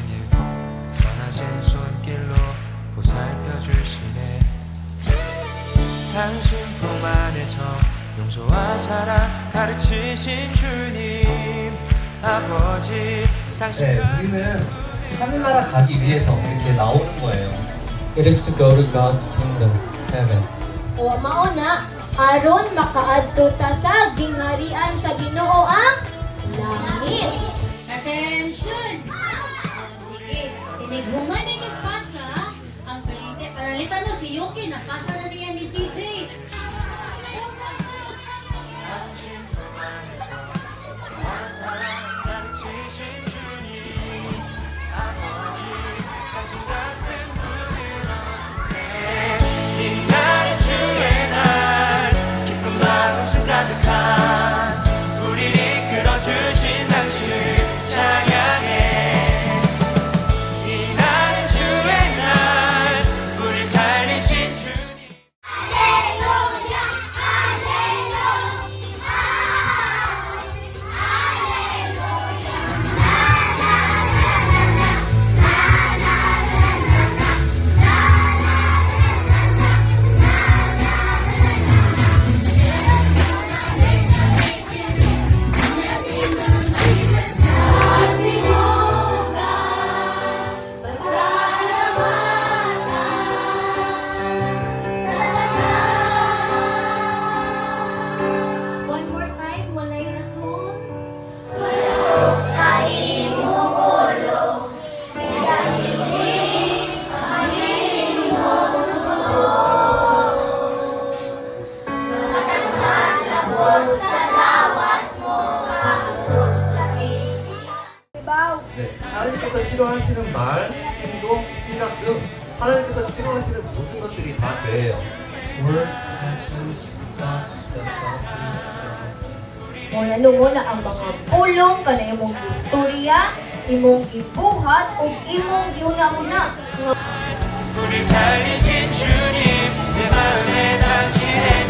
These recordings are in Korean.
주님 선하신 손길로 보살펴 주시네 당신 품 안에서 용서와 사랑 가르치신 주님 아버지 당신 네, 우리는 하늘나라 가기 위해서 이렇게 나오는 거예요. It is to go to God's kingdom, heaven. O mao na, aron makaadto ta sa gingharian sa Ginoo ang langit. Inighuman ni nagpasa ang palite. Paralitan mo si Yuki, napasa na niya ni CJ. 하나님께서 싫어하시는 말, 행동, 생각 등 하나님께서 싫어하시는 모든 것들이 다 죄예요. Ang mga pulong kana imong istorya, imong gibuhat ug imong giuna-una nga 우리 살리신 주님 내 마음에 집 세우시네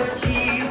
apologies.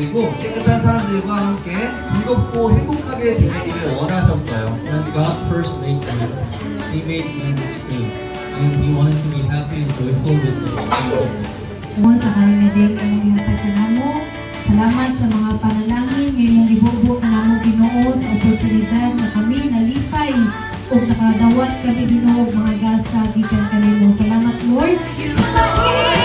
드셨어요. 그리고 깨끗한 사람들과 함께 즐겁고 행복하게 지내기를 원하셨어요. When God first made man, He made man clean, and He wanted to be happy and joyful with the people. mo sa karon din ang iyong pagkanamo. Salamat sa mga panalangin ngayong ibubok na mo Ginoo sa oportunidad na kami nalipay o nakadawat kami Ginoo og mga gasa gikan kanimo. Salamat Lord. I